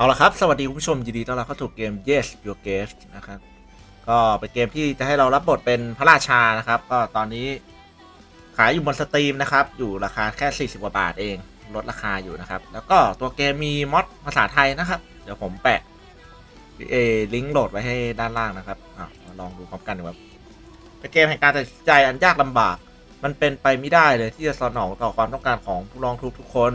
เอาละครับ สวัสดีคุณผู้ชมยินดีต้อนรับเข้าสู่เกม Yes Your Guest นะครับ ก็เป็นเกมที่จะให้เรารับบทเป็นพระราชานะครับ ก็ตอนนี้ขายอยู่บนสตรีมนะครับ อยู่ราคาแค่ 40 กว่าบาทเอง ลดราคาอยู่นะครับ แล้วก็ตัวเกมมีมอดภาษาไทยนะครับ เดี๋ยวผมแปะเอลิงก์โหลดไว้ให้ด้านล่างนะครับอะมาลองดูพร้อมกันดูครับเป็นเกมแห่งการตัดสินใจอันยากลำบาก มันเป็นไปไม่ได้เลยที่จะสนองต่อความต้องการของผู้ร้องทุกทุกคน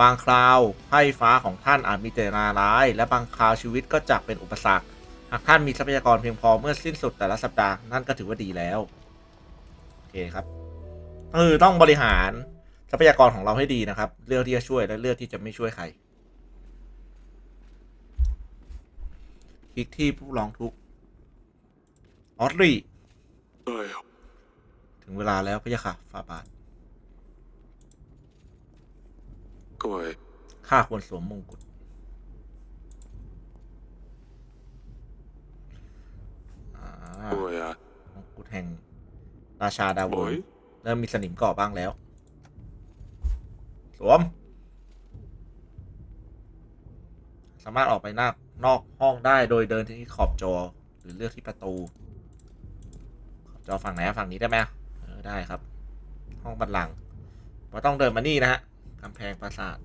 บางคราวไพ่ฟ้าของท่านอาจมีเจตนาร้าย และบางคราวชีวิตก็จะเป็นอุปสรรค หากท่านมีทรัพยากรเพียงพอเมื่อสิ้นสุดแต่ละสัปดาห์นั่นก็ถือว่าดีแล้ว โอเคครับเออต้องบริหารทรัพยากรของเราให้ดีนะครับ เลือกที่จะช่วยและเลือกที่จะไม่ช่วยใคร คลิกที่ผู้ร้องทุกข์ออสรีเอ้ยถึงเวลาแล้วพะยะค่ะฟาบาท ยข้าควรสวมมงกุฎด้ยอะมงกุฎแห่งราชาดาวน์เริ่มมีสนิมเกาะบ้างแล้ว สวม สามารถออกไปนอกนอกห้องได้โดยเดินที่ขอบจอหรือเลือกที่ประตู ขอบจอฝั่งไหนฝั่งนี้ได้ไหมได้ครับ ห้องบันลังเรต้องเดินมานี่นะฮะ กำแพงปราสาท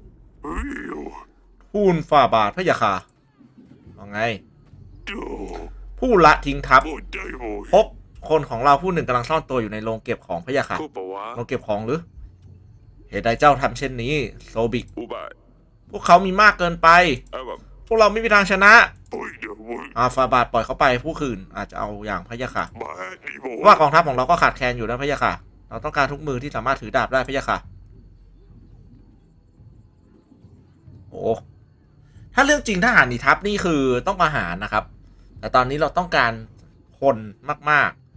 พูนฝ่าบาทพระยาค่ะว่าไง ผู้ละทิ้งทัพพบคนของเราผู้หนึ่งกำลังซ่อนตัวอยู่ในโรงเก็บของพระยาค่ะโรงเก็บของหรือ เหตุใดเจ้าทำเช่นนี้ โซบิก พวกเขามีมากเกินไป พวกเราไม่มีทางชนะอาฟาบาดปล่อยเขาไปผู้คืนอาจจะเอาอย่างพะยะค่ะว่ากองทัพของเราก็ขาดแคลนอยู่นะพะยะค่ะ เราต้องการทุกมือที่สามารถถือดาบได้พะยะค่ะ โอ้ถ้าเรื่องจริงทหารหนีทัพนี่คือต้องอาหารนะครับ แต่ตอนนี้เราต้องการคนมากๆ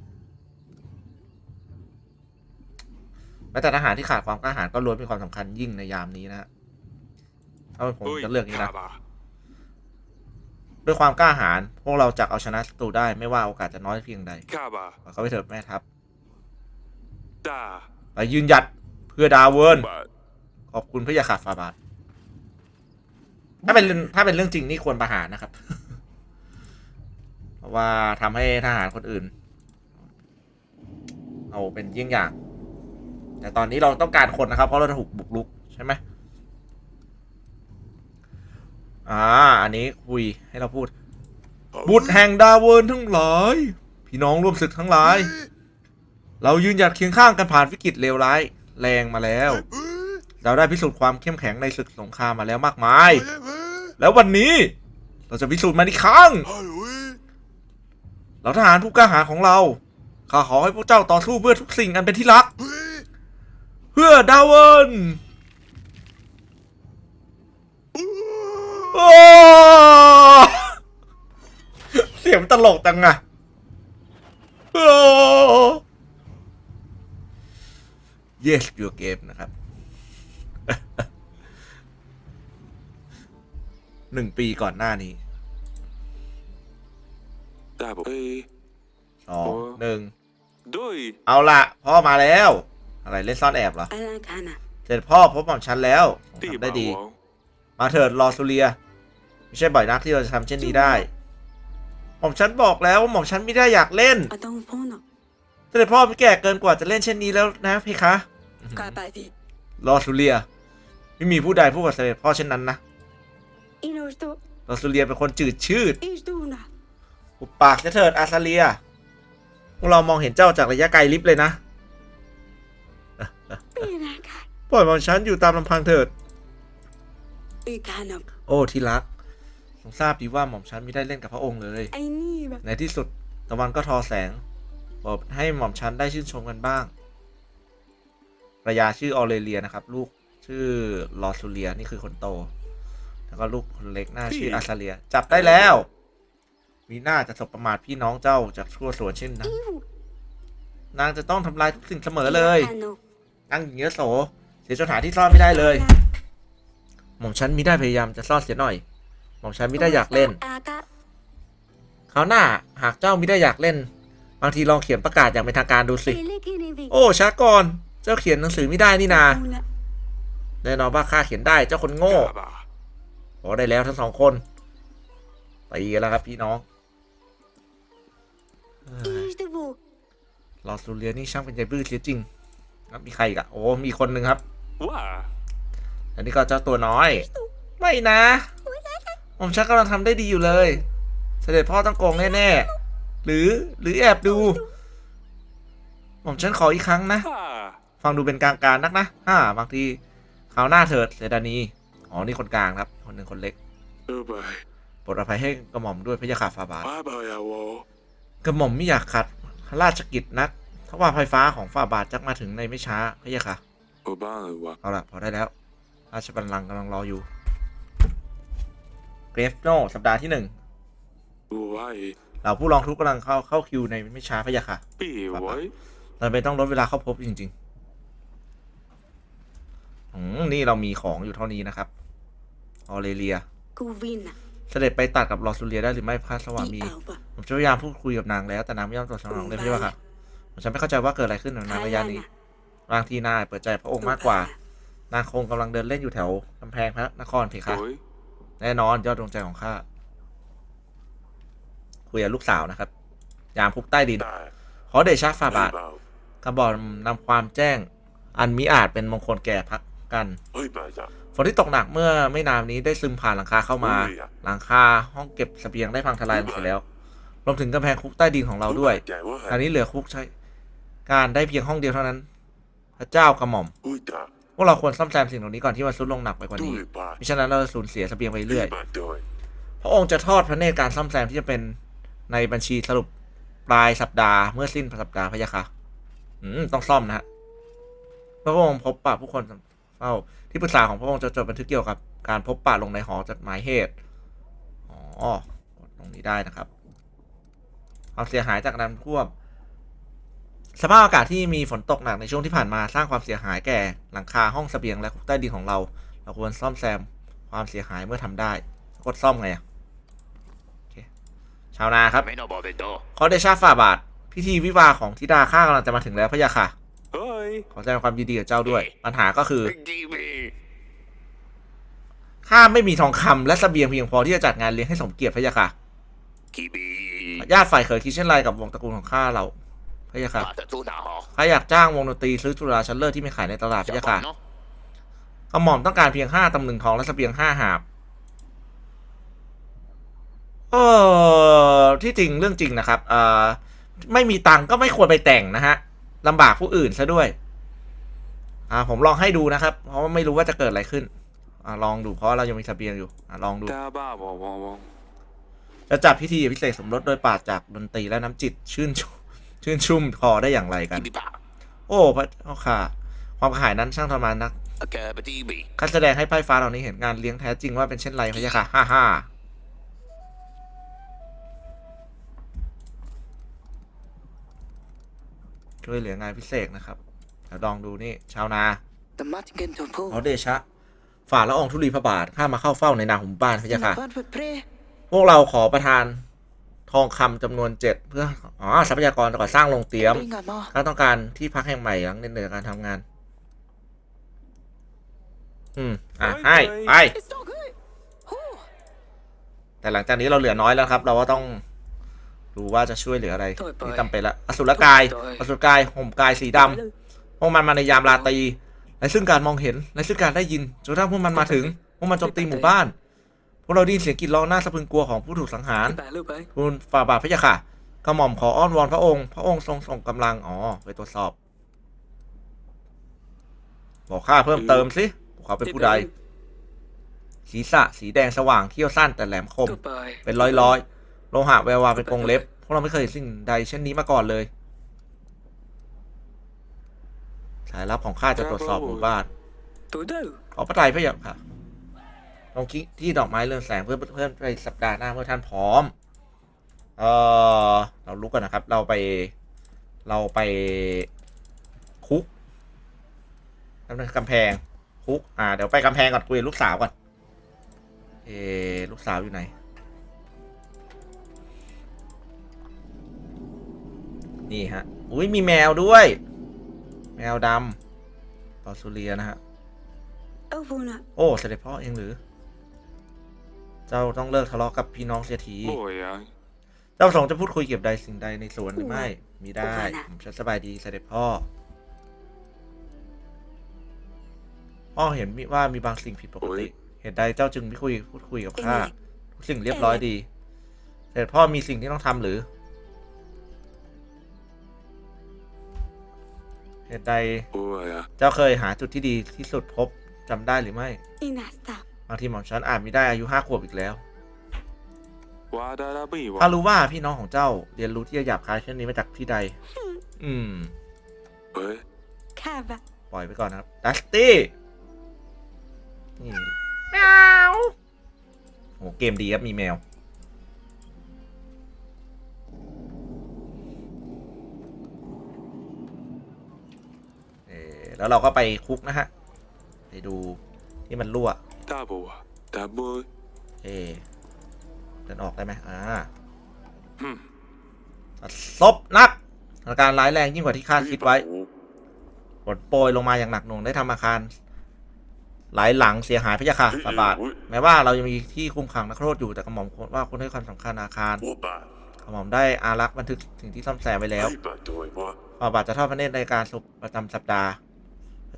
แม้แต่ทหารที่ขาดความกล้าหาญก็ล้วนเป็นความสำคัญยิ่งในยามนี้นะฮะเอาเป็นผมจะเลือกนี้นะด้วยความกล้าหาญพวกเราจะเอาชนะศัตรูได้ไม่ว่าโอกาสจะน้อยเพียงใดข้าบ้เขาไปเถิดแม่ทัพไปยืนหยัดเพื่อดาวเวิร์นขอบคุณพระยาขาฟาบาท ถ้าเป็นถ้าเป็นเรื่องจริงนี่ควรประหารนะครับ เพราะว่าทำให้ทหารคนอื่น เอาเป็นเยี่ยงอย่าง แต่ตอนนี้เราต้องการคนนะครับ เพราะเราถูกบุกรุกใช่ไหมอ่า อันนี้คุยให้เราพูด บุตรแห่งดาวเวิร์นทั้งหลาย พี่น้องร่วมศึกทั้งหลาย เรายืนหยัดเคียงข้างกันผ่านวิกฤตเลวร้าย แรงมาแล้ว เราได้พิสูจน์ความเข้มแข็งในศึกสงครามมาแล้วมากมาย แล้ววันนี้เราจะพิสูจน์มันอีกครั้งเราทหารผู้กล้าหาญของเรา ข้าขอให้พวกเจ้าต่อสู้เพื่อทุกสิ่งอันเป็นที่รัก เพื่อดาวน์เสียงตลกจังอะเยส your game นะครับ หนึ่งปีก่อนหน้านี้ double A อหนึ่ง đôi เอาละพ่อมาแล้ว อะไรเล่นซ่อนแอบเหรอเสร็จพ่อพบหม่มฉันแล้วทำได้ดีมาเถิดรอซูเรีย ไม่ใช่บ่อยนักที่เราจะทำเช่นนี้ได้ หม่อมฉันบอกแล้วว่าหม่อมฉันไม่ได้อยากเล่นเสด็จพ่อไม่แก่เกินกว่าจะเล่นเช่นนี้แล้วนะเพคะรอซูเรีย ไม่มีผู้ใดพูดกับเสด็จพ่อเช่นนั้นนะ อาซาเลียเป็นคนจืดชืดหุบปากเถิดอาซาเลีย พวกเรามองเห็นเจ้าจากระยะไกลลิฟเลยนะปล่อยมองฉันอยู่ตามลำพังเถิด โอ้ที่รักทรทราบดีว่าหม่อมฉันไม่ได้เล่นกับพระองค์เลยในที่สุดตะวันก็ทอแสง บอกให้หม่อมฉันได้ชื่นชมกันบ้างระยะชื่อออเรเลียนะครับ ลูกชื่อลอสูเลียนี่คือคนโต แล้วก็ลูกคนเล็กหน้าชื่ออาซาเลีย จับได้แล้ว มีหน้าจะสบประมาทพี่น้องเจ้าจากชั่วสวนเช่นนั้นนางจะต้องทำลายทุกสิ่งเสมอเลยนางเญิงเยโส เสียจนหาที่ซ่อนไม่ได้เลย หม่อมฉันมิได้พยายามจะซ่อนเสียหน่อย หม่อมฉันมิได้อยากเล่นคราวหน้าหากเจ้ามิได้อยากเล่น บางทีลองเขียนประกาศอย่างเป็นทางการดูสิ โอ้ช้าก่อน เจ้าเขียนหนังสือไม่ได้นี่นาแน่นอนว่าข้าเขียนได้เจ้าคนโง่ 卡吧，ขอได้แล้วทั้งสองคนตีกันแล้วครับพี่น้องเอ้ย Is de wo? ลอสูเลียนี่ช่างเป็นใจบื้อเสียจริงครับมีใครอีกอะโอ้มีคนหนึ่งครับว่าอันนี้ก็เจ้าตัวน้อย ไม่นะ ผมชักกำลังทำได้ดีอยู่เลย เสด็จพ่อต้องโกงแน่ๆ หรือหรือแอบดู ผมฉันขออีกครั้งนะฮ่าฟังดูเป็นกลางการนักนะฮ่าบางทีคราวหน้าเถิดเสดานี อ๋อ นี่คนกลางครับ คนหนึ่งคนเล็กเออไปโปรดอภัยให้กระหม่อมด้วยพระยาขาฟาบาทบ้าบายาวอกระหม่อมไม่อยากขัดพระราชกิจนักถ้าว่าไฟฟ้าของฟาบาทจักมาถึงในไม่ช้าพระยาค่ะเออบ้าเลยวะเอาละพอได้แล้ว ราชบัลลังก์กำลังรออยู่เกรฟโนสัปดาห์ที่หนึ่งรู้ไว้เราผู้ร้องทุกข์กำลังเข้าเข้าคิวในไม่ช้าพะยะค่ะปีไว้เราไปนต้องลดเวลาเข้าพบจริงๆอืมนี่เรามีของอยู่เท่านี้นะครับ ออเรเลีย Kuvina. เสด็จไปตัดกับลอซูเลียได้หรือไม่พระสวามี Die Alba. ผมจะพยายามพูดคุยกับนางแล้วแต่นางไม่ยอมตอบสนองเลยพี่ว่าค่ะผมฉันไม่เข้าใจว่าเกิดอะไรขึ้นกับนางระยะนี้บางทีนายเปิดใจพระองค์มากกว่า นางคงกำลังเดินเล่นอยู่แถวกำแพงพระนครเพคะโอ้ยแน่นอนยอดดวงใจของข้าคุยกับลูกสาวนะครับ ยามพุกใต้ดินได้ขอเดชะฝ่าบาทเบากระบอกนำความแจ้ง อันมิอาจเป็นมงคลแก่พักกันเฮ้ยบ้าจ้ะฝ นที่ตกหนักเมื่อไม่นานนี้ได้ซึมผ่านหลังคาเข้ามาโอ้ยอะหลังคาห้องเก็บเสบียงได้พังทลายลงไปแล้ว รวมถึงกำแพงคุกใต้ดินของเราด้วยใจว่าอันนี้เหลือคุกใช้ การได้เพียงห้องเดียวเท่านั้น พระเจ้ากระหม่อมอุ้ยจ้ะพวกเราควรซ่อมแซมสิ่งเหล่านี้ก่อนที่มันทรุดลงหนักไปกว่าด้นี้วยบ้ามิฉะนั้นเราจะสูญเสียเสบียงไปเรื่อยบ้าด้วยพระองค์จะทอดพระเนตรการซ่อมแซมที่จะเป็นในบัญชีสรุปปลายสัปดาห์เมื่อสิ้นสัปดาห์พะยะค่ะ อืมต้องซ่อมนะฮะพระองค์พบปะผู้คน เฝ้า ที่ปรึกษาของพระองค์จะจดบันทึกเกี่ยวกับการพบปะลงในหอจดหมายเหตุ อ๋อตรงนี้ได้นะครับ ความเสียหายจากน้ำท่วม สภาพอากาศที่มีฝนตกหนักในช่วงที่ผ่านมาสร้างความเสียหายแก่หลังคาห้องสเสบียงและใต้ดินของเรา เราควรซ่อมแซมความเสียหายเมื่อทำได้ กดซ่อมไงอะชาวนาครับขอเดชาฝ่าบาท พิธีวิวาของทิดาข้ากำลังจะมาถึงแล้วพะยะค่ะ ขอแสดงความยินดีกับเจ้าด้วย ปัญหาก็คือข้าไม่มีทองคำและสเสบียงเพียงพอที่จะจัดงานเลี้ยงให้สมเกียรติพระยาค่ะญาติฝ่ายเขยคิดเช่นไรกับวงตระกูลของข้าเราพระยาค่ะข้าอยากจ้างวงดนตรีซื้อจุฬาชันเลอร์ที่ไม่ขายในตลาดพระยาค่ะกระหม่อมต้องการเพียงห้าตำหนึ่งทองและสเสบียงห้าหาบเออที่จริงเรื่องจริงนะครับเออไม่มีตังก็ไม่ควรไปแต่งนะฮะ ลำบากผู้อื่นซะด้วย อ่า ผมลองให้ดูนะครับ เพราะว่าไม่รู้ว่าจะเกิดอะไรขึ้น อ่า ลองดูเพราะเรายังมีทะเบียนอยู่ อ่าลองดู จะจัดพิธีพิเศษสมรสโดยปาดจากดนตรีและน้ำจิตชื่นชื่นชุ่มคอได้อย่างไรกัน โอ้พระเจ้ค่ะ ความขายนั้นช่างทรมานนักการแสดงให้ไพ่ฟ้าเหล่านี้เห็นงานเลี้ยงแท้จริงว่าเป็นเช่นไรพะยะค่ะ ฮ่าฮ่า ช่วยเหลืองานพิเศษนะครับเดี๋ยวลองดูนี่ชาวนา The Martin to pull. ขอเดชะ ฝ่าละอองธุลีพระบาทข้ามาเข้าเฝ้าในนามของหมู่บ้านพะยะค่ะ What would pray? พวกเราขอประทานทองคำจำนวนเจ็ดเพื่ออ๋อทรัพยากรก่อสร้างโรงเตรียม Bring a more. ข้าต้องการที่พักแห่งใหม่หลังเหนื่อยๆการทำงาน อืมอะให้ไป It's not good. Oh, แต่หลังจากนี้เราเหลือน้อยแล้วครับ เราก็ต้อง ดูว่าจะช่วยเหลืออะไรโดยไปที่จำเป็นละอสุรกายโดยอสุรกายห่มกายสีดำพวกมันมาในยามราตรีและซึ่งการมองเห็นและซึ่งการได้ยินจนกระทั่งพวกมันมาถึงพวกมันโจมตีหมู่บ้านพวกเราได้ยินเสียงกรีดร้องน่าสะพรึงกลัวของผู้ถูกสังหาร bad loop, eh? ทูลฝ่าบาทพระยาค่ะกระหม่อมขออ้อนวอนพระองค์ พระองค์ทรงส่งกำลังอ๋อไปตรวจสอบ บอกข้าเพิ่มเติมสิพวกเขาเป็นผู้ใดศีรษะสีแดงสว่างเขี้ยวสั้นแต่แหลมคม Goodbye. เป็นร้อยร้อยๆ โลหะแวววาวเป็นกรงเล็บ พวกเราไม่เคยเห็นสิ่งใดเช่นนี้มาก่อนเลยสายลับของข้าจะตรวจสอบหมู่บ้านขอพระทัยพระยาค่ะลงคลิกที่ดอกไม้เรืองแสงเพื่อเพื่อนไปสัปดาห์หน้าเมื่อท่านพร้อม เออเราลุกกันนะครับ เราไป เราไปคุกนั่นเป็นกำแพงคุก อ่า เดี๋ยวไปกำแพงก่อนคุยกับลูกสาวก่อนเออลูกสาวอยู่ไหน นี่ฮะ อุ้ยมีแมวด้วย แมวดำตอสุเรียนะฮะ Oh, Vona. โอ้เสด็จพ่อเองหรือ เจ้าต้องเลิกทะเลาะกับพี่น้องเสียทีโอ้ยอะเจ้าประสงค์จะพูดคุยเกี่ยวใดสิ่งใดในสวนหรือไม่มีได้ ผมฉันสบายดีเสด็จพ่อ พ่อเห็นมิว่ามีบางสิ่งผิดปกติ เหตุใดเจ้าจึงไม่คุยพูดคุยกับข้าทุกสิ่งเรียบร้อยดี เสด็จพ่อมีสิ่งที่ต้องทำหรือ เหตุใดโอ้ยอะเจ้าเคยหาจุดที่ดีที่สุดพบจำได้หรือไม่ Inasta. บางทีหม่อมฉันอาจมีได้อายุห้าขวบอีกแล้ววาดาราบีวะถ้ารู้ว่าพี่น้องของเจ้าเรียนรู้ที่จะหยาบคายเช่นนี้มาจากที่ใด อืมเฮ้ย Cava. ปล่อยไปก่อนนะครับดัสตี้นี่แมวโหเกมดีครับมีแมว แล้วเราก็ไปคุกนะฮะ ไปดูที่มันรั่วตาบัวตาบัวเอเดินออกได้ไหมอ่าอืมซบนักสถานการณ์ร้ายแรงยิ่งกว่าที่คาดคิดไว้ฝนโปรยลงมาอย่างหนักหน่วงได้ทำอาคาร หลายหลังเสียหายพะยะค่ะฝาบาทแม้ว่าเรายังมีที่คุมขังนักโทษอยู่แต่กระหม่อมควรว่าคุณให้ความสำคัญอาคารโอ้บากระหม่อมได้อารักษ์บันทึกสิ่งที่ซ่อมแซมไว้แล้วไอ้บาตัยวะฝาบาทจะทอดพระเนตรในการสุขประจำสัปดาห์พระ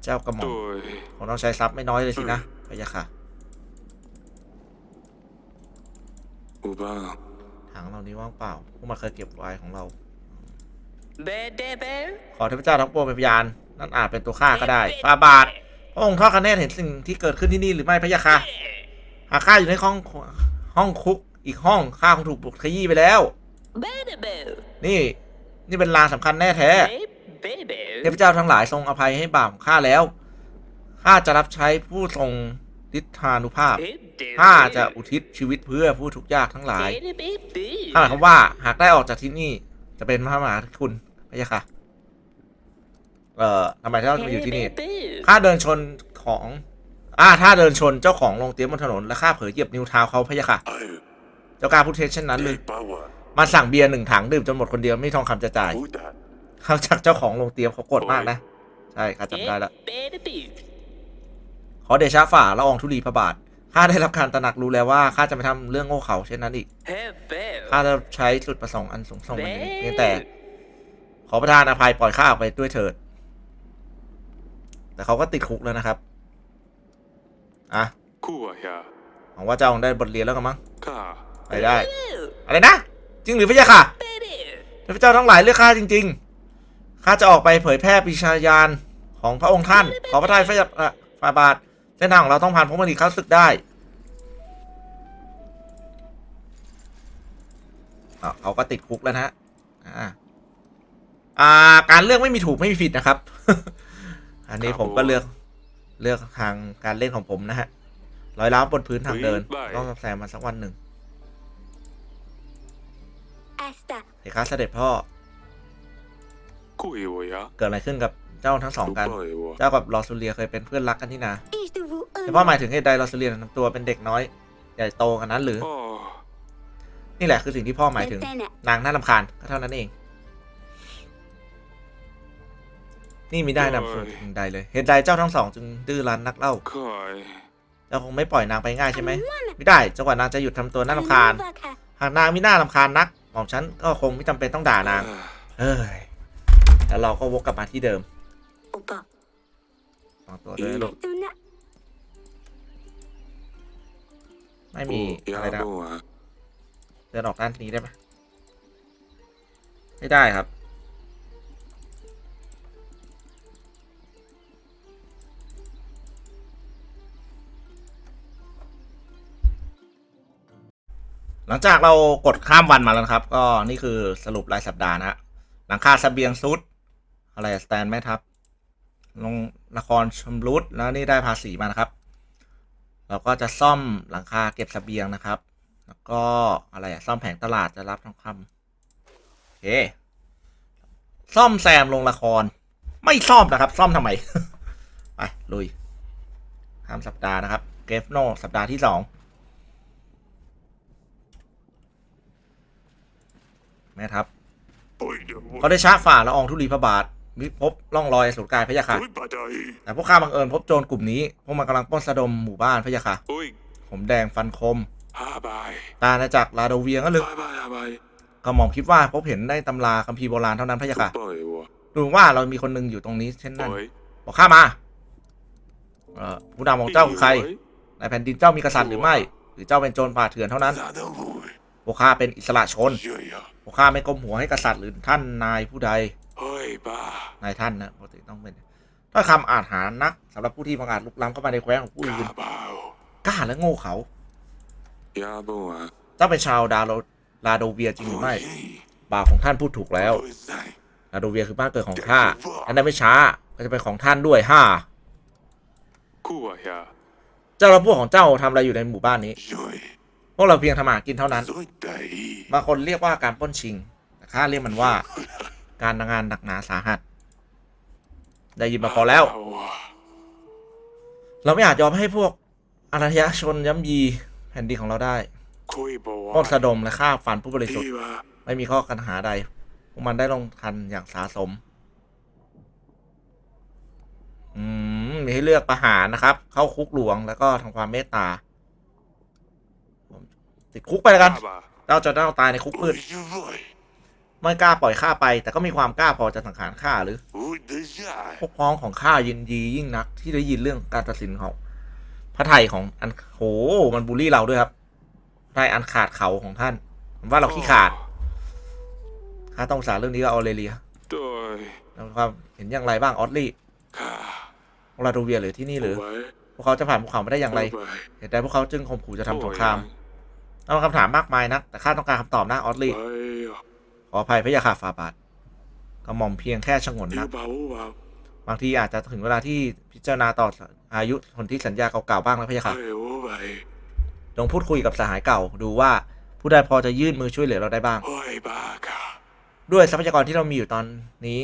เจ้ากระหม่อมตัวคงต้องใช้ทรัพย์ไม่น้อยเลยสินะพะยะค่ะโอ้บาถังเหล่านี้ว่างเปล่าพวกมันเคยเก็บไว้ของเรา Bedebe. ขอเทพเจ้าทั้งปวงเป็นพยานนั่นอาจเป็นตัวข้าก็ได้ฟาบาทพระองค์ทอดพระเนตรเห็นสิ่งที่เกิดขึ้นที่นี่หรือไม่พะยะค่ะหากข้าอยู่ในห้องห้องคุกอีกห้องข้าคงถูกบุกขยี้ไปแล้ว Bedebe. นี่ นี่เป็นลางสำคัญแน่แท้ Baby. เทพเจ้าทั้งหลายทรงอภัยให้บาปของข้าแล้ว ข้าจะรับใช้ผู้ทรงฤทธานุภาพ ข้าจะอุทิศชีวิตเพื่อผู้ทุกข์ยากทั้งหลาย Baby. ข้าหมายความว่า หากได้ออกจากที่นี่ จะเป็นพระมหากรุณพะยะค่ะ เอ่อทำไมท่านต้องมาอยู่ที่นี่ ข้าเดินชนของอ่าถ้าเดินชนเจ้าของโรงเตรียมบนถนนและข้าเผยเหยียบนิ้วเท้าเขาพะยะค่ะไอ้เจ้ากล้าพูดเท็จเช่นนั้นเลไอ้ยปาวะมาสั่งเบียร์หนึ่งถังดื่มจนหมดคนเดียวไม่มีทองคำจะจ่ายกูดา เขาจากเจ้าของโรงเตรียมเขาโกรธมากนะ ใช่ข้าจำได้ละ Baby. ขอเดชะฝ่าละอองธุลีพระบาทข้าได้รับการตระหนักรู้แล้วว่าข้าจะไม่ทำเรื่องโง่เขลาเช่นนั้นอีก Hey, babe. ข้าจะใช้จุดประสงค์อันสูงส่งมันนี้เพียงแต่ ขอประทานอภัยปล่อยข้าออกไปด้วยเถิด แต่เขาก็ติดคุกแล้วนะครับอะกูอะยาหวังว่าเจ้าคงได้บทเรียนแล้วกันมั้งข้าไปได้ อะไรนะ จริงหรือพะยะค่ะ Baby. เทพเจ้าทั้งหลายเลือกข้าจริง ๆ ข้าจะออกไปเผยแพร่ปิชาญาณของพระองค์ท่าน ขอพระทัยฝ่าอะฝ่าบาทเส้นทางของเราต้องผ่านพวกมันอีกเข้าศึกได้อะเขาก็ติดคุกแล้วนะฮะอ่าอ่า การเลือกไม่มีถูกไม่มีผิดนะครับ อันนี้ผมก็เลือกเลือกทางการเล่นของผมนะฮะร้อยล้าวบนพื้นทางเดิน ต้องแซมมันสักวันหนึ่ง Asta. เอกาเสด็จพ่อกู เอวะยาเกิดอะไรขึ้นกับเจ้าทั้งสองกัน เจ้ากับลอซูเลียเคยเป็นเพื่อนรักกันที่นาแต่พ่อหมายถึงเหตุใดลอซูเลียทำตัวเป็นเด็กน้อยใหญ่โตกันนั้นหรือ นี่แหละคือสิ่งที่พ่อหมายถึง นางน่ารำคาญก็เท่านั้นเอง นี่มีได้นำส่วนสิ่งใดเลยเหตุใดเจ้าทั้งสอง จึงดื้อรั้นนักเล่าเจ้าคงไม่ปล่อยนางไปง่ายใช่ไหมไม่ได้จนกว่านางจะหยุดทำตัวน่ารำคาญ หากนางไม่น่ารำคาญนักหม่อมฉันก็คงไม่จำเป็นต้องด่านาง เอ้ย แล้วเราก็วกกลับมาที่เดิม Opa. สองตัวด้วยลูก Tuna. ไม่มียาอะไรนะครับบัวเดินออกด้านนี้ได้ไหมไม่ได้ครับ หลังจากเรากดข้ามวันมาแล้วนะครับ ก็นี่คือสรุปรายสัปดาห์นะฮะหลังคาเสบียงซุด อะไรสแตนแม่ทัพลงนครชมรุดแล้วนี่ได้ภาษีมานะครับ เราก็จะซ่อมหลังคาเก็บเสบียงนะครับ แล้วก็อะไรอะซ่อมแผงตลาดจะรับทองคำโอเค ซ่อมแซมลงละคร ไม่ซ่อมนะครับ ซ่อมทำไมไปลุยข้ามสัปดาห์นะครับเกฟโนสัปดาห์ที่สองแม่ทัพโอ้ยเดี๋ยวเขาได้ชาฝ่าละอองธุลีพระบาท มิพบร่องรอยอสูรกายพระยาค่ะโอ้ยบาดายแต่พวกข้าบังเอิญพบโจรกลุ่มนี้ พวกมันกำลังปล้นสะดมหมู่บ้านพระยาค่ะโอ้ยผมแดงฟันคมอาบายตาอาณาจักรลาโดเวียงั้นหรือบายบายอาบายกระหม่อมคิดว่าพบเห็นในตำราคัมภีร์โบราณเท่านั้นพะยะค่ะปล่อยวะดูว่าเรามีคนหนึ่งอยู่ตรงนี้เช่นปนั้นล่อยบอกข้ามาเอ่อผู้นำของเจ้าคือใคร ในแผ่นดินเจ้ามีกษัตริย์หรือไม่ หรือเจ้าเป็นโจรป่าเถื่อนเท่านั้นซาดาบุยพวกข้าเป็นอิสระชนเยอะยะพวกข้าไม่ก้มหัวให้กษัตริย์หรือท่านนายผู้ใด เฮ้ยบ้านายท่านนะปกติต้องเป็นถ้อยคำอาจหารนักสำหรับผู้ที่บังอาจลุกล้ำเข้ามาในแคว้นของผู้อื่นกาบาวกล้าและโง่เขายาบัวเจ้าเป็นชาวดาโลลาโดเวียจริงหรือไม่บ่าวของท่านพูดถูกแล้วลาโดเวียคือบ้านเกิดของข้าอันนั้นไม่ช้าก็จะเป็นของท่านด้วยห้ากูอะยาเจ้าและพวกของเจ้าทำอะไรอยู่ในหมู่บ้านนี้ย่อยพวกเราเพียงทำอาหารกินเท่านั้นสวยใจบางคนเรียกว่าการปล้นชิงแต่ข้าเรียกมันว่า การงานหนักหนาสาหัส ได้ยินมาพอแล้ว เราไม่อาจยอมให้พวกอารยชนย้ำยีแผ่นดินของเราได้คุยบัวปล้นสะดมและฆ่าฟันผู้บริสุทธิ์ ไม่มีข้อกังหาใดพวกมันได้ลงทันอย่างสาสม อืม มีให้เลือกประหารนะครับ เข้าคุกหลวงแล้วก็ทำความเมตตาติดคุกไปแล้วกันเจ้าจะต้องตายในคุกมืดโอ้ยย่อย ไม่กล้าปล่อยข้าไป แต่ก็มีความกล้าพอจะสังหารข้าหรือโอ้ยเดชายพวกพ้องของข้ายินดียิ่งนัก ที่ได้ยินเรื่องการตัดสินของพระไทยของอันโหมันบูลลี่เราด้วยครับพระไทยอันขาดเขาของท่านผมว่าเราขี้ขาดข้าต้องสารเรื่องนี้กับออเรเลียโดยแล้วความเห็นอย่างไรบ้างออสลี่ข้าพวกลาโดเวียหรือที่นี่หรือไว้พวกเขาจะผ่านภูเขามาได้อย่างไรไว้เหตุใดพวกเขาจึงข่มขู่จะทำสงครามนั่นเป็นคำถามมากมายนัก แต่ข้าต้องการคำตอบนะออสลี่ไว้ ขออภัยพระยาค่ะฟาบาทกระหม่อมเพียงแค่ชงนเดี๋ยนัวกเบาเบาบางทีอาจจะถึงเวลาที่พิจารณาต่ออายุคนที่สัญญาเก่าๆบ้างแล้วพะยะค่ะเฮ้ยโอ้ยจงพูดคุยกับสหายเก่าดูว่าผู้ใดพอจะยื่นมือช่วยเหลือเราได้บ้างโอ้ยบ้าค่ะด้วยทรัพยากรที่เรามีอยู่ตอนนี้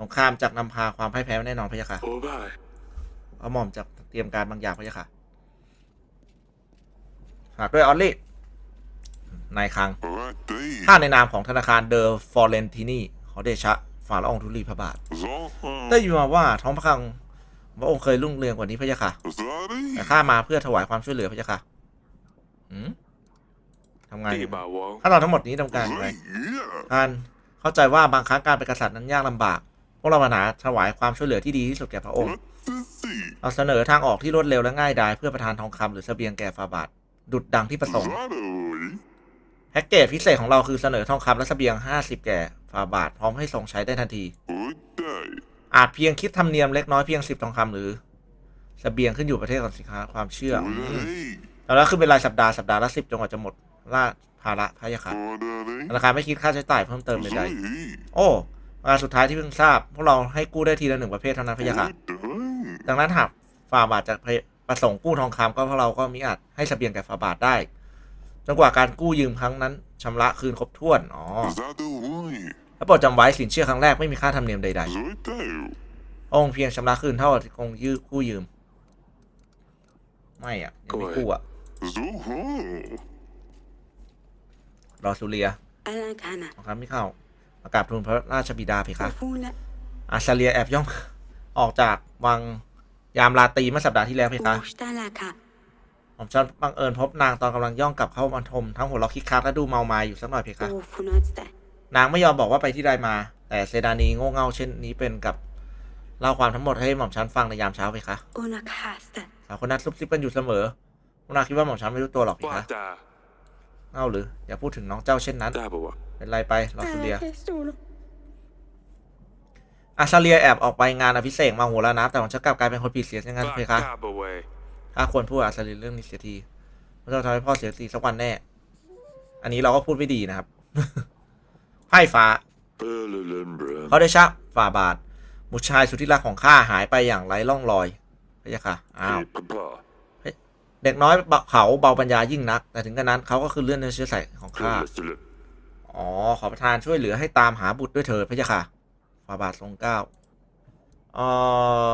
สงครามจากนำพาความพ่ายแพ้แน่นอนพะยะค่ะโอ้บายเอาหม่อมจะเตรียมการบางอย่างพะยะค่ะฝากด้วยออลลี่ นายคังโอ้ยดีข้าในนามของธนาคารเดอฟอร์เรนตินีขอเดชะฝ่าละอองธุลีพระบาทซอได้ยินมาว่าท้องพระคลังพระองค์เคยรุ่งเรืองกว่านี้พะยะค่ะซาดีแต่ข้ามาเพื่อถวายความช่วยเหลือพะยะค่ะหืมทำไงดีบ่าวงขั้นตอนทั้งหมดนี้ทำการอย่างไรการเข้าใจว่าบางครั้งการเป็นกษัตริย์นั้นยากลำบาก พวกเราปัญหาถวายความช่วยเหลือที่ดีที่สุดแก่พระองค์ เราเสนอทางออกที่รวดเร็วและง่ายดายเพื่อประทานทองคำหรือเสบียงแก่ฟาบาท ดุดดังที่ประสงค์ แพ็กเกจพิเศษของเราคือเสนอทองคำและสเสบียง 50 แก่ฟาบาท พร้อมให้ส่งใช้ได้ทันที อาจเพียงคิดธรรมเนียมเล็กน้อยเพียง 10 ทองคำหรือสเสบียงขึ้นอยู่ประเทศของสินค้าความเชื่อแล้วขึ้นเป็นรายสัปดาห์สัปดาห์ละ10จนกว่าจะหมดล่าภาระพยะค่ะธนาคารไม่คิดค่าใช้จ่ายเพิ่มเติมใดๆโอ้งานสุดท้ายที่เพิ่งทราบ พวกเราให้กู้ได้ทีละหนึ่งประเภทเท่านั้นพยะค่ะดังนั้นหากฟาบาทจะประสงค์กู้ทองคำก็พวกเราก็มิอาจให้สเสบียงแก่ฟาบาทได้ จนกว่าการกู้ยืมครั้งนั้นชำระคืนครบถ้วน อ๋อ และโปรดจำไว้สินเชื่อครั้งแรกไม่มีค่าธรรมเนียมใดๆองค์เพียงชำระคืนเท่ากับที่คงยืมกู้ยืม ไม่อะยังไม่กู้อะรอซูเลีย Alankana. นะครับไม่เข้ามากราบทูลพระราชบิดาเพคะ Fula. อาซาเลียแอบย่องออกจากวังยามราตรีเมื่อสัปดาห์ที่แล้วเพคะ Ushtalaka. ผมฉันบังเอิญพบนางตอนกำลังย่องกลับเข้ามาทมทั้งหัวเราะคิกคักและดูเมาไมายอยู่สักหน่อยเพคะ Ufunotsta. นางไม่ยอมบอกว่าไปที่ใดมา แต่เซดานีโง่เง่าเช่นนี้เป็นกับเล่าความทั้งหมดให้หม่อมฉันฟังในยามเช้าเพคะ Unakasta. สาวคนนั้นซุบซิบกันอยู่เสมอพวกนางคิดว่าหม่อมฉันไม่รู้ตัวหรอกเพว่าคะจ้าเอ้าหรืออย่าพูดถึงน้องเจ้าเช่นนั้นจ้าบ่วะเป็นไรไปลอซูเลีย Solo. อาซาเลียแอบออกไปงานอภิเษกมาโหรานะแต่หม่อมฉันกลับกลายเป็นคนผิดเสียอย่างนั้นเพคะจ้าบ่เว้ย ถ้าควรพูดอาซาเลียเรื่องนี้เสียทีเพราะจะทำให้พ่อเสียทีสักวันแน่ อันนี้เราก็พูดไม่ดีนะครับ ไพ่ฟ้าเขาได้ชักฝ่าบาทบุตรชายสุดที่รักของข้าหายไปอย่างไร้ร่องรอยพะยะค่ะอ้าวเด็กน้อยเขาเบาปัญญายิ่งนัก แต่ถึงกระนั้นเขาก็คือเลื่อนเนื้อเชื้อสายของข้าอ๋อ ขอประทานช่วยเหลือให้ตามหาบุตรด้วยเถิดพะยะค่ะฝ่าบาททรงเก้าเออ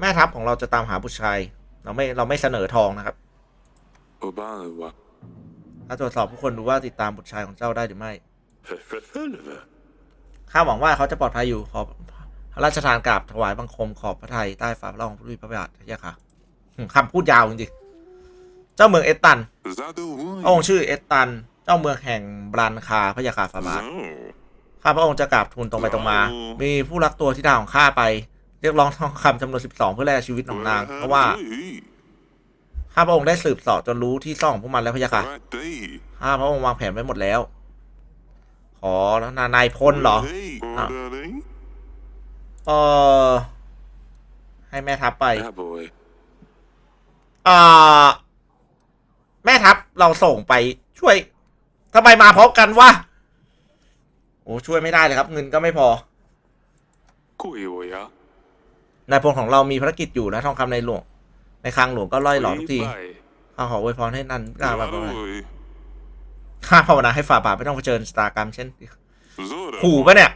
แม่ทัพของเราจะตามหาบุตรชาย เราไม่เราไม่เสนอทองนะครับโอ้บ้าเลยวะถ้าตรวจสอบผู้คนดูว่าติดตามบุตรชายของเจ้าได้หรือไม่เฟเฟเฟเลเวข้าหวังว่าเขาจะปลอดภัยอยู่ขอพระราชทานกราบถวายบังคมขอบพระทัยใต้ฝ่าพระองค์พระวิพระบาทพะยะค่ะหึคำพูดยาวจริงเจ้าเมืองเอสตัน Zado พระองค์ชื่อเอสตัน เจ้าเมืองแห่งบรันคาพระยาคาฟาบาท Zo. ข้าพระองค์จะกราบทูลตรงไปตรงมา มีผู้รักตัวที่ดาของข้าไป เรียกร้องทองคำจำนวนสิบสองเพื่อแลกชีวิตของนาง เพราะว่าข้าพระองค์ได้สืบเสอบจนรู้ที่ซ่องของพวกมันแล้วพระยาค่ะ Right day. ข้าพระองค์วางแผนไว้หมดแล้ว ขอแล้วนานายพลเหรอ Hey, Ah. darling. เออให้แม่ทัพไป Yeah, boy. เอ่อแม่ทัพเราส่งไปช่วยทำไมมาพร้อมกันวะโอ้ช่วยไม่ได้เลยครับ เงินก็ไม่พอ Koi wo ya. นายพลของเรามีภารกิจอยู่นะทองคำในหลวง ในคลังหลวงก็ล่อยหลอทุกทีข้าขออวยพรให้นันกล้าบาบา boy. ข้าภาวนาให้ฝ่าบาทไม่ต้องเผชิญชะตากรรมเช่นขู่ปะเนี่ย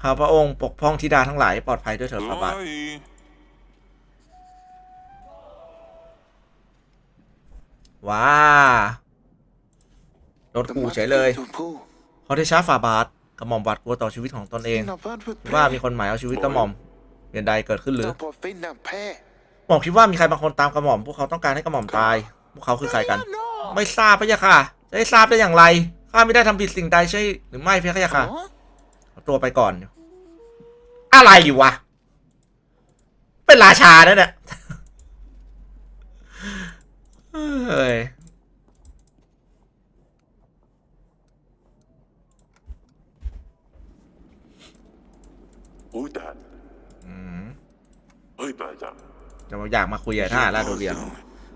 ข้าพระองค์ปกป้องธิดาทั้งหลายปลอดภัยด้วยเถิดฝ่าบาทว้าโดนขู่เฉยเลยขอเดชะฝ่าบาทกระหม่อมหวาดกลัวต่อชีวิตของตนเอง ว่ามีคนหมายเอาชีวิตกระหม่อม เรียนใดเกิดขึ้นหรือพอฟินน้ำแพ้หม่อมคิดว่ามีใครบางคนตามกระหม่อม พวกเขาต้องการให้กระหม่อมตาย พวกเขาคือใครกัน ไม่ทราบพะยะค่ะ จะให้ทราบได้อย่างไรข้าไม่ได้ทำผิดสิ่งใดใช่หรือไม่พะยะค่ะเอาตัวไปก่อน อะไรอยู่วะ เป็นราชาแล้วเนี่ยเฮ้ย Who that? อื จะมาอยากมาคุยกับท่านราโดเรีย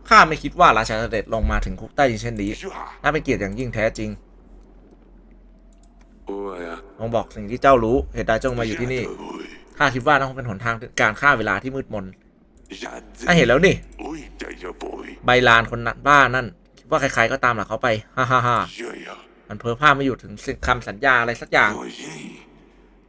ข้าไม่คิดว่าราชาเสด็จลงมาถึงคุกใต้ดินเช่นนี้ Yeah. น่าเป็นเกียรติอย่างยิ่งแท้จริง Oh, yeah. ลองบอกสิ่งที่เจ้ารู้เหตุใดเจ้ามาอยู่ที่นี่ Yeah, boy. ข้าคิดว่าต้องเป็นหนทางการฆ่าเวลาที่มืดมน Yeah, ถ้าเห็นแล้วนี่ Oi, there, yeah, boy. ใบลานคนนั้นบ้านั่นคิดว่าใครๆก็ตามหลักเขาไป ฮ่าฮ่าฮ่า Yeah, yeah. มันเพ้อผ้าไม่อยู่ถึงสิ่งคำสัญญาอะไรสักอย่าง Oh, yeah.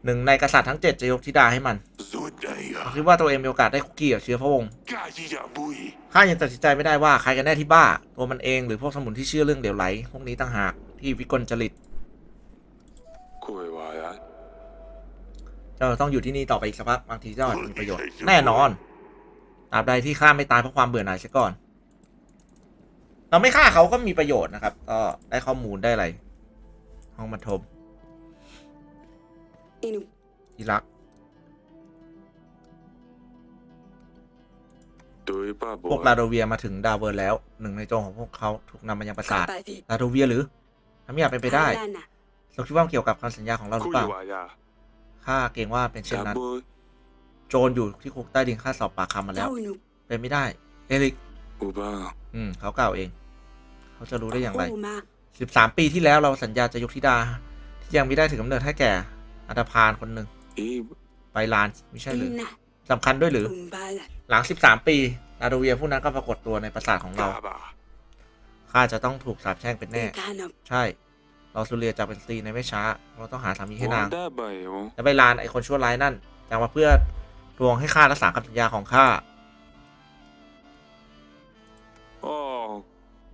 หนึ่งในกษัตริย์ทั้งเจ็ดจะยกธิดาให้มัน So, there, yeah. คิดว่าตัวเองมีโอกาสได้คุกกี้กับเชื้อพระวงศ์ God, yeah, boy. ข้ายังตัดสินใจไม่ได้ว่าใครกันแน่ที่บ้า ตัวมันเองหรือพวกสมุนที่เชื่อเรื่องเดี่ยวไหล พวกนี้ต่างหากที่วิกลจริต Koi wa ya. เจ้าต้องอยู่ที่นี่ต่อไปอีกสักพักบางทีเจ้าอาจจะมีประโยชน์แน่นอนตราบใดที่ข้าไม่ตายเพราะความเบื่อหน่ายเสียก่อน เราไม่ฆ่าเขาก็มีประโยชน์นะครับ ก็ได้ข้อมูลได้อะไร ห้องบรรทม อินุที่รัก Doi ba พวก boy. ลาโดเวียมาถึงดาวเวิร์นแล้ว หนึ่งในโจรของพวกเขาถูกนำมายังปราสาทคาบาดิลาโดเวียหรือทำไม่อยากเป็นไปได้คาลานะเราคิดว่ามันเกี่ยวกับคำสัญญาของเราหรือเป Koi ล่า wa ya. ข้าเกรงว่าเป็นเช่น Yeah, นั้น boy. โจรอยู่ที่คุกใต้ดินข้าสอบปากคำมาแล้วเจ้าหนูเป็นไม่ได้ เอริก Oba. อืมเขากล่าวเอง เขาจะรู้ได้อย่างไรโมาสิบสามปีที่แล้วเราสัญญาจะยกธิดา ที่ยังไม่ได้ถือกำเนิดให้แก่ อัตภานคนหนึ่ง E ไปลานไม่ใช่หรืออินะสำคัญด้วยหรืออุมบาละหลังสิบสามปีลาโดเวียผู้นั้นก็ปรากฏตัวในปราสาทของเรา Kaba. ข้าจะต้องถูกสาปแช่งเป็นแน่กานับใช่ เราสุเรียจะเป็นสตรีในไม่ช้า เราต้องหาสามีให้นาง Wanda ba yo. และไปลานไอคนชั่วร้ายนั่นจะมาเพื่อทวงให้ข้ารักษาคำสัญญาของข้า Oh.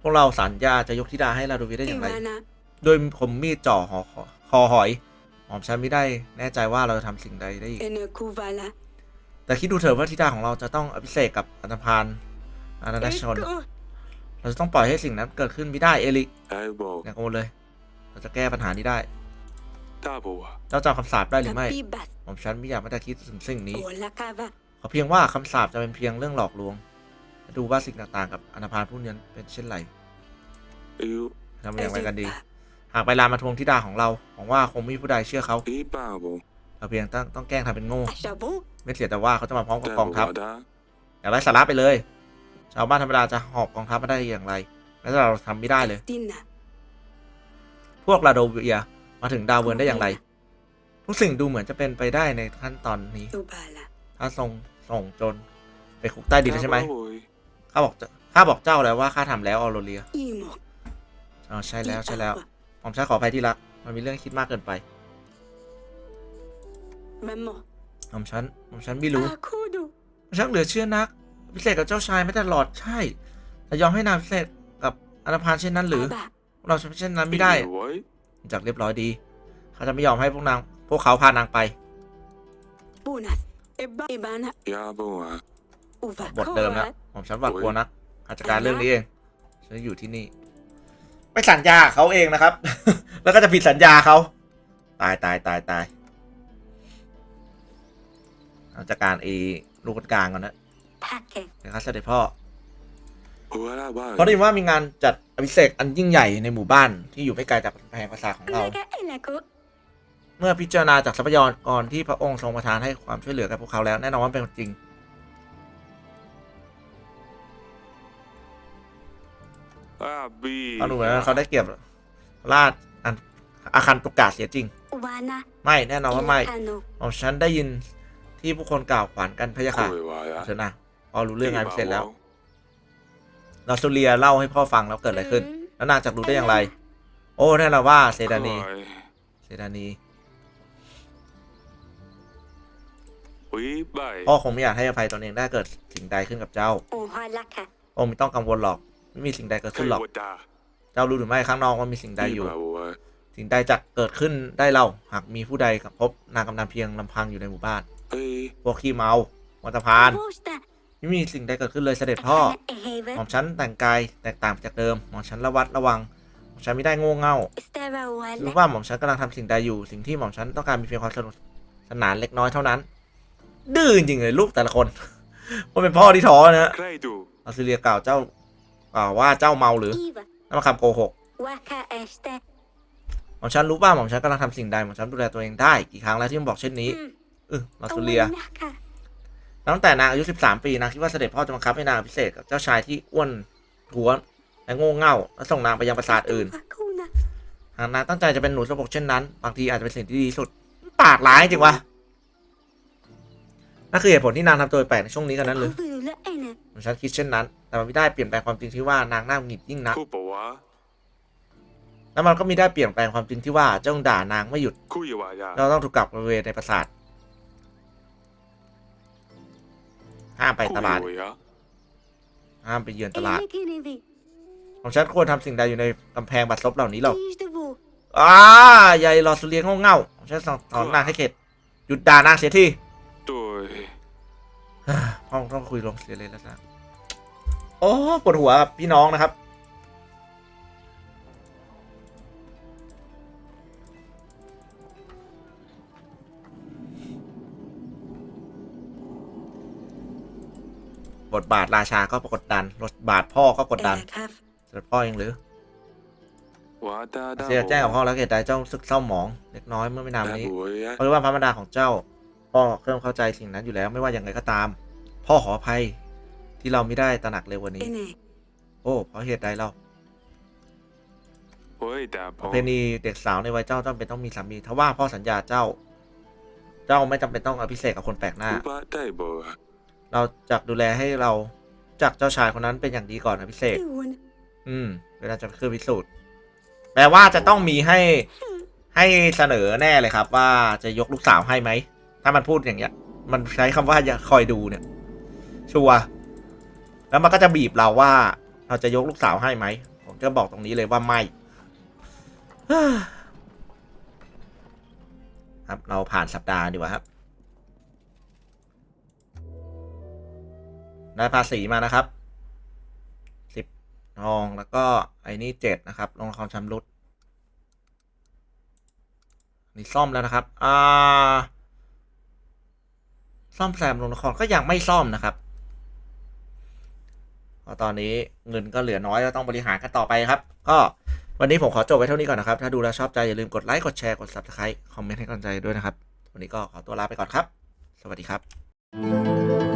พวกเราสัญญาจะยกธิดาให้ลาโดเวียได้อย่างไรอิวานะโดยผมมีดจ่อหอคอหอย หม่อมฉันไม่ได้แน่ใจว่าเราจะทำสิ่งใดได้อีกเอเนคูวาละแต่คิดดูเถอะว่าธิดาของเราจะต้องอภิเษกกับอันธพาลอาณาชนเอ็กโกเราจะต้องปล่อยให้สิ่งนั้นเกิดขึ้นไม่ได้เอลิก Ai bo. อย่ากังวลเลย เราจะแก้ปัญหานี้ได้ Da bo wa. เจ้าจำคำสาปได้หรือไม่กาปิบัสหม่อมฉันไม่อยากไม่ได้คิดถึงสิ่งนี้โอลาคาวะขอเพียงว่าคำสาปจะเป็นเพียงเรื่องหลอกลวง ดูว่าสิ่งต่างๆ กับอันธพาลผู้นี้เป็นเช่นไร You. ทำอย่างไรกันดีหากไปลามาทวงธิดาของเราหวังว่าคงไม่มีผู้ใดเชื่อเขา E ba bo. เราเพียงต้องต้องแกล้งทำเป็นโง่อาชาบุไม่เสียแต่ว่าเขาจะมาพร้อมกับ Da กอง bo ทัพ wa da. อย่าไร้สาระไปเลย ชาวบ้านธรรมดาจะหอบกองทัพมาได้อย่างไรและเราทำไม่ได้เลยตินาพวกลาโดเวียมาถึงดาวเวิร์นได้อย่างไร ทุกสิ่งดูเหมือนจะเป็นไปได้ในขั้นตอนนี้อุบาละถ้าส่งส่งโจนไปคุกใต้ดินแล้วใช่ไหม Da boy. ข้าบอกจะข้าบอกเจ้าแล้วว่าข้าทำแล้วออโรเลียอีโมกอ๋อใช่แล้วใช่แล้ว ผมใช้ขออภัยที่รัก มันมีเรื่องคิดมากเกินไปแมมโมผมฉันผมฉันไม่รู้อาคูดูผมชักเหลือเชื่อนัก พิเศษกับเจ้าชายไม่ตลอดใช่ แต่ยอมให้นางพิเศษกับอันธพาลเช่นนั้นหรือบาเราจะเช่นนั้นไม่ได้ You what? จากเรียบร้อยดีเขาจะไม่ยอมให้พวกนาง พวกเขาพานางไปปูนัสเอบาเอบานะ Ya bo wa. อุบาบทเดิมแล้วผมฉันหวาดกลัวนักอาจจัดการเรื่องนี้เอง ฉันอยู่ที่นี่ ไม่สัญญากับเขาเองนะครับ แล้วก็จะผิดสัญญาเขาตายตายตายตายเอาจัดการไอ้ลูกคนกลางก่อนนะ Paquet. นะครับเสด็จพ่อหัวละบ้าเพราะได้ยินว่ามีงานจัดอภิเษกอันยิ่งใหญ่ในหมู่บ้านที่อยู่ไม่ไกลจากกำแพงปราสาทของเรา Mega Elako. เมื่อพิจารณาจากทรัพยากรที่พระองค์ทรงประทานให้ความช่วยเหลือกับพวกเขาแล้ว แน่นอนว่าเป็นจริง อ่าบีเขาดูเหมือนว่าเขาได้เกียรติราชอันอาคันตุกาเสียจริง Wana. ไม่แน่นอนว่าไม่ Ilocano. หม่อมฉันได้ยินที่ผู้คนกล่าวขวัญกันพะยะค่ะคุยวายะเถอะนะพอรู้เรื่องงานพิเศษแล้วลาซูเลียเล่าให้พ่อฟังแล้วเกิดอะไรขึ้น Mm. แล้วนางจะรู้ได้อย่างไร โอ้แน่นอนว่าเซดานีคุยเซดานีวิบายพ่อคงไม่อยากให้อภัยตนเองถ้าเกิดสิ่งใดขึ้นกับเจ้า Ohalaka. โอ้ไม่ต้องกังวลหรอก ไม่มีสิ่งใดเกิดขึ้นหรอกวดาเจ้ารู้หรือไม่ข้างนอกว่ามีสิ่งใดอยู่ดีบ่าวะสิ่งใดจะเกิดขึ้นได้เล่าหากมีผู้ใดกับพบนางกำนันเพียงลำพังอยู่ในหมู่บ้านเอ้ยพวกขี้เมาวัตพาน Vosta. ไม่มีสิ่งใดเกิดขึ้นเลยเสด็จพ่อ Eheve. หม่อมฉันแต่งกายแตกต่างจากเดิมหม่อมฉันระวัดระวังหม่อมฉันไม่ได้โง่เง่า Stava รู้ Wale. ว่าหม่อมฉันกำลังทำสิ่งใดอยู่สิ่งที่หม่อมฉันต้องการมีเพียงความสนุกสนานเล็กน้อยเท่านั้น ดื้อจริงๆเลยลูกแต่ละคนว่าเป็นพ่อที่ท้อนะฮะใครดูออสเตรเลียกล่าวเจ้ากล่า วว่าเจ้าเมาหรือ Iva. นั่นมันคำโกหก Waka Este. หม่อมฉันรู้ว่าหม่อมฉันกำลังทำสิ่งใดหม่อมฉันดูแลตัวเองได้กี่ครั้งแล้วที่มันบอกเช่นนี้ Hmm. เออออสเตรเลีย Owanaka. ตั้งแต่นางอายุ 13 ปีนางคิดว่าเสด็จพ่อจะบังคับให้นางพิเศษกับเจ้าชายที่อ้วนท้วนและโง่เง่าและส่งนางไปยังปราสาทอื่น Wakuna. หากนางตั้งใจจะเป็นหนูสะบกเช่นนั้น บางทีอาจจะเป็นสิ่งที่ดีที่สุด ปากร้ายจริงวะ นั่นคือเหตุผลที่นางทำตัวแปลกในช่วงนี้กันนั้นหรือ Kuvula Ene. ผมฉันคิดเช่นนั้น แต่มันไม่ได้เปลี่ยนแปลงความจริงที่ว่านางหน้าหงิดยิ่งนักคู่ปะวะแล้วมันก็ไม่ได้เปลี่ยนแปลงความจริงที่ว่าเจ้าด่านางไม่หยุดคุยวายะเราต้องถูกกลับบริเวณในปราสาทห้ามไปตลาดคุยวะห้ามไปเยือนตลาด Elegenevi. ผมฉันควรทำสิ่งใดอยู่ในกำแพงบัดซบเหล่านี้เรา Tige de Vaux. อ่ายายรอสุเลียงเง่าๆผมฉันสอนสอนนางให้เข็ดหยุดด่านางเสียทีตัว ห้องต้องคุยลงเสียเลยแล้วนะโอ้ปวดหัวครับพี่น้องนะครับ บทบาทราชาก็กดดันบทบาทพ่อก็กดดัน Elakaf. เสด็จพ่อเองหรือวาดาดาเสียแจ้งกับพ่อแล้วเหตุใดเจ้ารู้สึกเศร้าหมอง เล็กน้อยเมื่อไม่นานดามานี้บัวยะเพราะว่าพระมารดาของเจ้า พ่อเริ่มเข้าใจสิ่งนั้นอยู่แล้วไม่ว่าอย่างไรก็ตาม พ่อขออภัยที่เราไม่ได้ตระหนักเร็วกวันนี้ Ene. โอ้เพราะเหตุใดเราโอ้ยดาบประเพณีเด็กสาวในวัยเจ้าจำเป็นต้องมีสามีทว่าพ่อสัญญาเจ้า เจ้าไม่จำเป็นต้องอภิเษกกับคนแปลกหน้าคุบะได้บ่วะเราจะดูแลให้เราจากเจ้าชายคนนั้นเป็นอย่างดีก่อนอภิเษก Ewan. อืมเวลาจะคือพิสูจน์แปลว่าจะต้องมีให้ให้เสนอแน่เลยครับ ว่าจะยกลูกสาวให้ไหม ถ้ามันพูดอย่างเงี้ย มันใช้คำว่าอย่าคอยดูเนี่ย ชัวแล้วมันก็จะบีบเราว่า เราจะยกลูกสาวให้ไหม ผมจะบอกตรงนี้เลยว่าไม่ครับเราผ่านสัปดาห์ดีกว่าครับได้ภาษีมานะครับสิบทองแล้วก็ไอ้นี่เจ็ดนะครับลงละครชำรุดนี่ซ่อมแล้วนะครับ อ่า ซ่อมแซมลงละครก็ยังไม่ซ่อมนะครับเพราะตอนนี้เงินก็เหลือน้อยเราต้องบริหารกันต่อไปครับ ก็วันนี้ผมขอจบไว้เท่านี้ก่อนนะครับ ถ้าดูแล้วชอบใจอย่าลืมกดไลค์กดแชร์กด subscribe คอมเมนต์ให้กำลังใจด้วยนะครับ วันนี้ก็ขอตัวลาไปก่อนครับ สวัสดีครับ